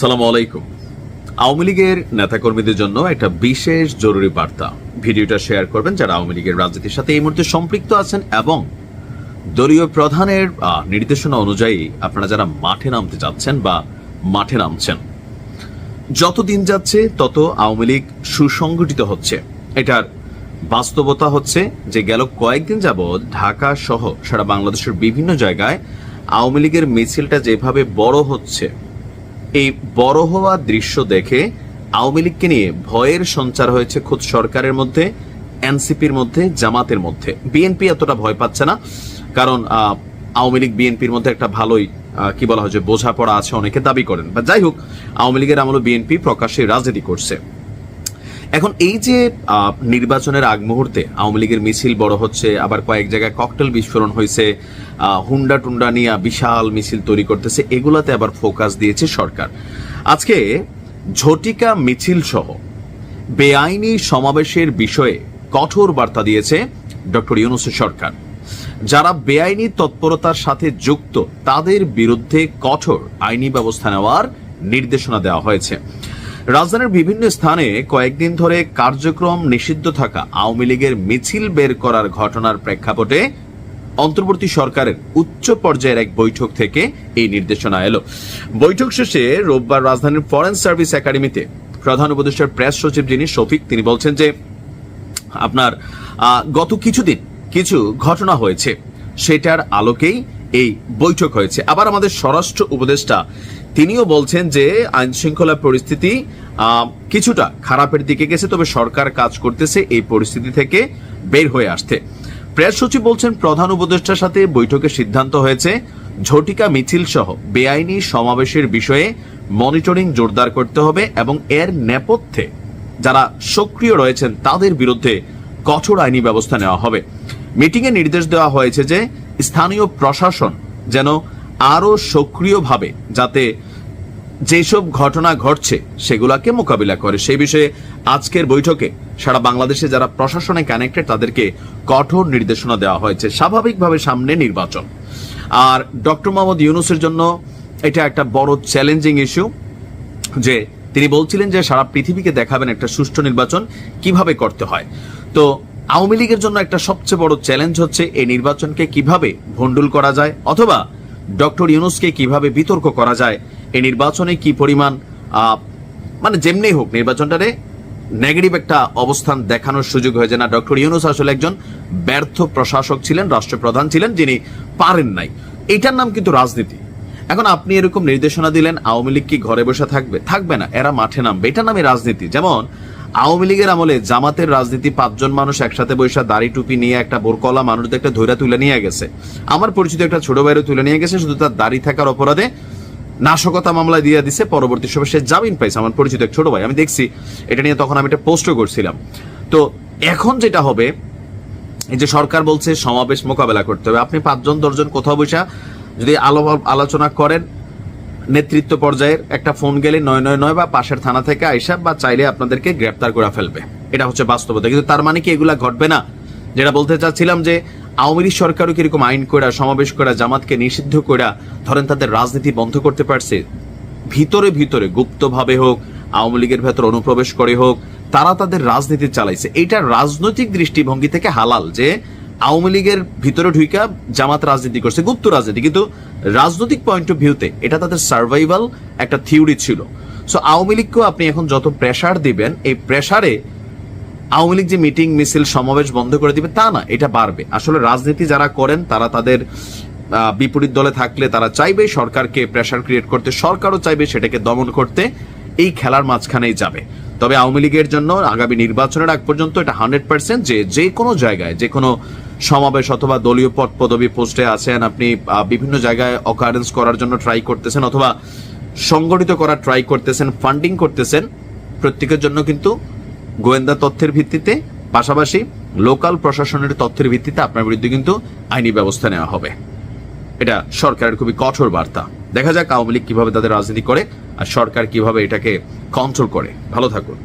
সালাম আলাইকুম। আওয়ামী লীগের নেতাকর্মীদের জন্য একটা বিশেষ জরুরি বার্তা। ভিডিওটা শেয়ার করবেন যারা আওয়ামী লীগের রাজনীতির সাথে এই মুহূর্তে সম্পৃক্ত আছেন এবং দলীয় প্রধানের নির্দেশনা অনুযায়ী আপনারা যারা মাঠে নামতে যাচ্ছেন বা মাঠে নামছেন, যত দিন যাচ্ছে তত আওয়ামী লীগ সুসংগঠিত হচ্ছে। এটার বাস্তবতা হচ্ছে যে গেল কয়েকদিন যাবৎ ঢাকা সহ সারা বাংলাদেশের বিভিন্ন জায়গায় আওয়ামী লীগের মিছিলটা যেভাবে বড় হচ্ছে এই বড় হওয়া দৃশ্য দেখে আওয়ামী লীগকে নিয়ে ভয়ের সঞ্চার হয়েছে খোদ সরকারের মধ্যে, এনসিপির মধ্যে, জামাতের মধ্যে। বিএনপি এতটা ভয় পাচ্ছে না, কারণ আওয়ামী লীগ বিএনপির মধ্যে একটা ভালোই কি বলা হয় যে বোঝাপড়া আছে অনেকে দাবি করেন। বা যাই হোক, আওয়ামী লীগের আমলে বিএনপি প্রকাশ্যে রাজনীতি করছে। এখন এই যে নির্বাচনের আগ মুহূর্তে আওয়ামী লীগের মিছিল বড় হচ্ছে, আবার কয়েক জায়গায় ককটেল বিস্ফোরণ হয়েছে হুন্ডা টুন্ডা নিয়ে বিশাল মিছিল তৈরি করতেছে, এগুলাতে আবার ফোকাস দিয়েছে সরকার। আজকে ঝটিকা মিছিল সহ বেআইনি সমাবেশের বিষয়ে কঠোর বার্তা দিয়েছে ডক্টর ইউনুসের সরকার। যারা বেআইনি তৎপরতার সাথে যুক্ত, তাদের বিরুদ্ধে কঠোর আইনি ব্যবস্থা নেওয়ার নির্দেশনা দেওয়া হয়েছে। রাজধানীর বিভিন্ন স্থানে কয়েকদিন ধরে কার্যক্রম নিষিদ্ধ থাকা আওয়ামী লীগের মিছিল বের করার ঘটনার প্রেক্ষাপটে অন্তর্বর্তী সরকারের উচ্চ পর্যায়ের এক বৈঠক থেকে এই নির্দেশনা এলো। বৈঠক শেষে রোববার রাজধানীর ফরেন সার্ভিস একাডেমিতে প্রধান উপদেষ্টার প্রেস সচিব যিনি শফিক, তিনি বলছেন যে, আপনার গত কিছুদিন কিছু ঘটনা হয়েছে। সেটার আলোকেই এই বৈঠক হয়েছে। আবার আমাদের স্বরাষ্ট্র উপদেষ্টা তিনিও বলছেন যে আইন শৃঙ্খলা পরিস্থিতি কিছুটা খারাপের দিকে গেছে, তবে সরকার কাজ করতেছে এই পরিস্থিতি থেকে বের হয়ে আসতে। প্রেস সচিব বলছেন, প্রধান উপদেষ্টার সাথে বৈঠকে সিদ্ধান্ত হয়েছে। ঝটিকা মিছিল সহ বেআইনি সমাবেশের বিষয়ে মনিটরিং জোরদার করতে হবে এবং এর নেপথ্যে যারা সক্রিয় রয়েছেন, তাদের বিরুদ্ধে কঠোর আইনি ব্যবস্থা নেওয়া হবে। মিটিংয়ে নির্দেশ দেওয়া হয়েছে যে স্থানীয় প্রশাসন যেন আরও সক্রিয়ভাবে যাতে যেসব ঘটনা ঘটছে সেগুলাকে মোকাবিলা করে। সেই বিষয়ে আজকের বৈঠকে সারা বাংলাদেশে যারা প্রশাসনে কানেক্টেড তাদেরকে কঠোর নির্দেশনা দেওয়া হয়েছে। স্বাভাবিকভাবে সামনে নির্বাচন। আর ডক্টর মোহাম্মদ ইউনুসের জন্য এটা একটা বড় চ্যালেঞ্জিং ইস্যু যে তিনি বলছিলেন যে সারা পৃথিবীকে দেখাবেন একটা সুষ্ঠু নির্বাচন কীভাবে করতে হয়। তো আওয়ামী লীগের জন্য একটা সবচেয়ে বড় চ্যালেঞ্জ হচ্ছে এই নির্বাচনকে কীভাবে ভণ্ডুল করা যায়, অথবা ডক্টর ইউনুসকে কীভাবে বিতর্ক করা যায়, এই নির্বাচনে কি পরিমাণ মানে যেমনি হোক নির্বাচনটারে নেগেটিভ একটা অবস্থান দেখানোর সুযোগ হয়েছে না। ডক্টর ইউনুস আসলে একজন ব্যর্থ প্রশাসক ছিলেন, রাষ্ট্রপ্রধান ছিলেন, যিনি পারেন নাই। এটার নাম কিন্তু রাজনীতি। এখন আপনি এরকম নির্দেশনা দিলেন, আওয়ামী লীগ কি ঘরে বসে থাকবে? থাকবে না, এরা মাঠে নামবে। এটা নামে রাজনীতি। যেমন আওয়ামী লীগের আমলে জামাতের রাজনীতি পাঁচজন মানুষ একসাথে বৈশা দাড়ি টুপি নিয়ে একটা বোরকলা মানুষদের একটা ধৈরা তুলে নিয়ে গেছে। আমার পরিচিত একটা ছোট বাইরে তুলে নিয়ে গেছে, শুধু তার দাড়ি থাকার অপরাধে নাশকতা মামলা দিয়ে দিছে। পরবর্তী সময় সে জামিন পাইছে, আমার পরিচিত এক ছোট ভাই। আমি দেখছি, এটা নিয়ে তখন আমি একটা পোস্টও করছিলাম। তো এখন যেটা হবে, এই যে সরকার বলছে সমাবেশ মোকাবেলা করতে হবে। আপনি পাঁচজন, দশজন কোথাও বসে যদি আলো আলোচনা করেন নেতৃত্ব পর্যায়ের একটা ফোন গেলে নয় নয় নয় বা পাশের থানা থেকে আইসা বা চাইলে আপনাদেরকে গ্রেপ্তার করে ফেলবে। এটা হচ্ছে বাস্তবতা। কিন্তু তার মানে কি এগুলা ঘটবে না? যেটা বলতে চাচ্ছিলাম যে আওয়ামী লীগ সরকারও কীরকম আইন করা সমাবেশ করা জামাতকে নিষিদ্ধ করা ধরেন তাদের রাজনীতি বন্ধ করতে পারছে, ভিতরে ভিতরে গুপ্তভাবে হোক, আওয়ামী লীগের ভেতর অনুপ্রবেশ করে হোক, তারা তাদের রাজনীতি চালাইছে। এটা রাজনৈতিক দৃষ্টিভঙ্গি থেকে হালাল যে আওয়ামী লীগের ভিতরে ঢুইকা জামাত রাজনীতি করছে, গুপ্ত রাজনীতি। কিন্তু রাজনৈতিক পয়েন্ট অফ ভিউতে এটা তাদের সার্ভাইভাল একটা থিওরি ছিল। সো আওয়ামী লীগকেও আপনি এখন যত প্রেসার দিবেন, এই প্রেসারে আওয়ামী লীগ যে মিটিং মিছিল সমাবেশ বন্ধ করে দিবে, তা না, এটা বাড়বে। আসলে রাজনীতি যারা করেন, তারা তাদের বিপরীত দলে থাকলে তারা চাইবে সরকারকে প্রেসার ক্রিয়েট করতে, সরকারও চাইবে সেটাকে দমন করতে। এই খেলার মাঝখানেই যাবে। তবে আওয়ামী লীগের জন্য আগামী নির্বাচনের আগ পর্যন্ত এটা হান্ড্রেড পার্সেন্ট যে যে কোনো জায়গায়, যে কোনো সমাবেশ অথবা দলীয় পদ পদবি পোস্টে আছেন, আপনি বিভিন্ন জায়গায় অকারেন্স করার জন্য ট্রাই করতেছেন অথবা সংগঠিত করার ট্রাই করতেছেন ফান্ডিং করতেছেন, প্রত্যেকের জন্য কিন্তু গোয়েন্দা তথ্যের ভিত্তিতে, পাশাপাশি লোকাল প্রশাসনের তথ্যের ভিত্তিতে আপনার বিরুদ্ধে কিন্তু আইনি ব্যবস্থা নেওয়া হবে। এটা সরকারের খুবই কঠোর বার্তা। দেখা যাক আওয়ামী লীগ কীভাবে তাদের রাজনীতি করে আর সরকার কীভাবে এটাকে কন্ট্রোল করে। ভালো থাকুন।